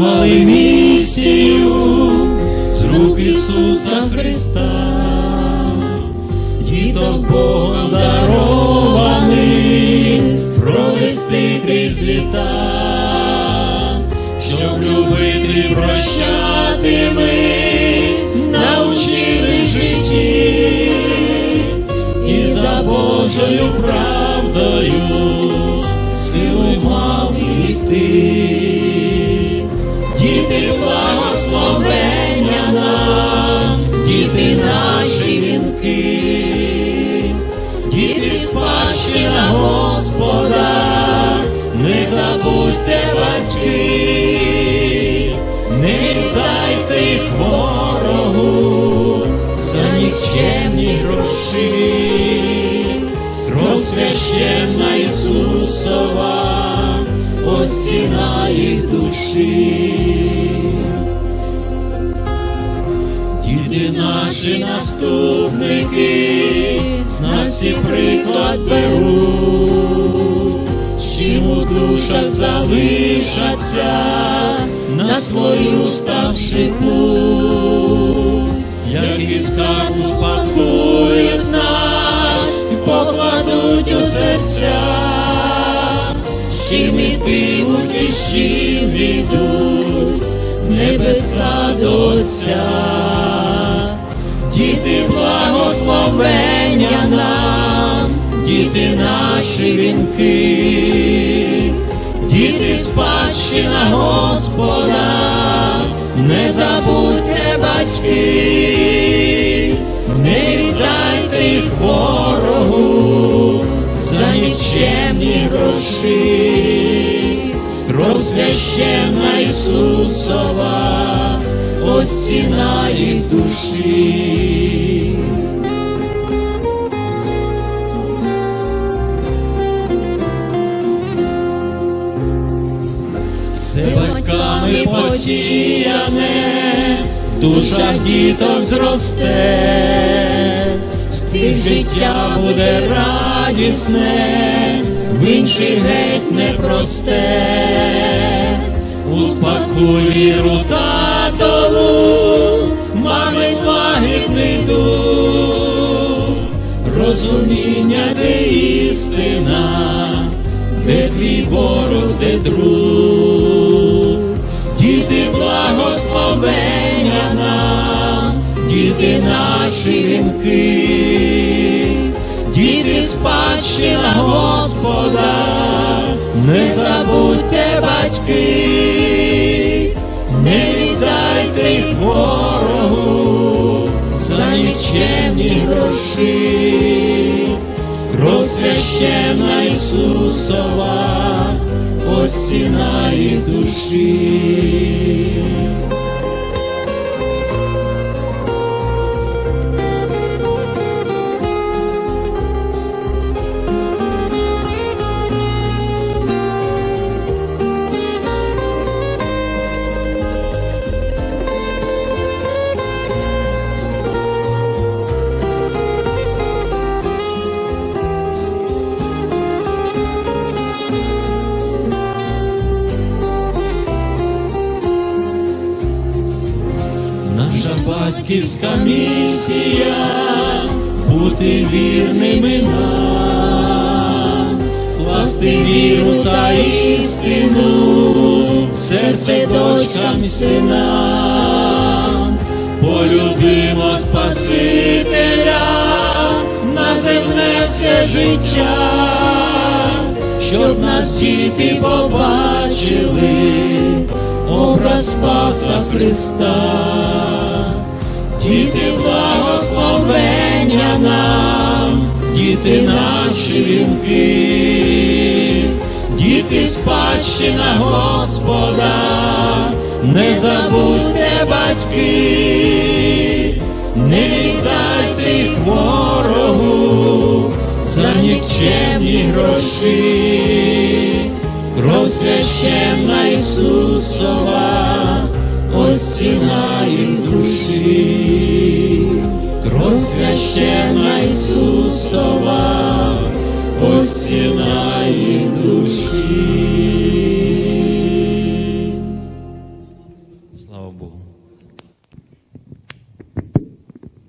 Отримали місію з рук Ісуса Христа, діток Богом дарованих провести крізь літа, щоб любити, прощати ми научили житті і за Божою правдою сили мали йти. Благословення нам, діти наші вінки, діти спадщина Господа, не забудьте батьки, не віддайте їх ворогу за нікчемні гроші, кров священна Ісусова, ось ціна їх душі. Діти наші наступники, з нас всі приклад беруть, чим у душах залишаться, на свою ставши путь, як із хату спадкують наш, і покладуть у серця, з чим ітимуть і чим війдуть небеса до Отця. Діти благословення нам, діти наші вінки, діти спадщина Господа, не забудьте батьки, не віддайте їх ворогу за нікчемні гроші, священна Ісусова, ось ціна їх душі. Все батьками посіяне, в душах діток зросте, з тих життя буде радісне, в інших геть непросте, успокуй віру татову, мами лагідний дух, розуміння, де істина, де твій ворог, де друг, діти благословення нам, діти наші вінки, діти спадщина Господа, не забудьте батьки, нікчемні гроші кров священна Ісусова, ціна душі. Батьківська місія бути вірними нам, класти віру та істину, серце дочкам синам, полюбимо Спасителя на земне все життя, щоб нас діти побачили образ Спаса Христа, діти благословення нам, діти наші вінки, діти спадщина Господа, не забудьте батьки, не віддайте їх ворогу за нікчемні гроші. Кров священна Ісусова, священна Ісусова, ось їх душі.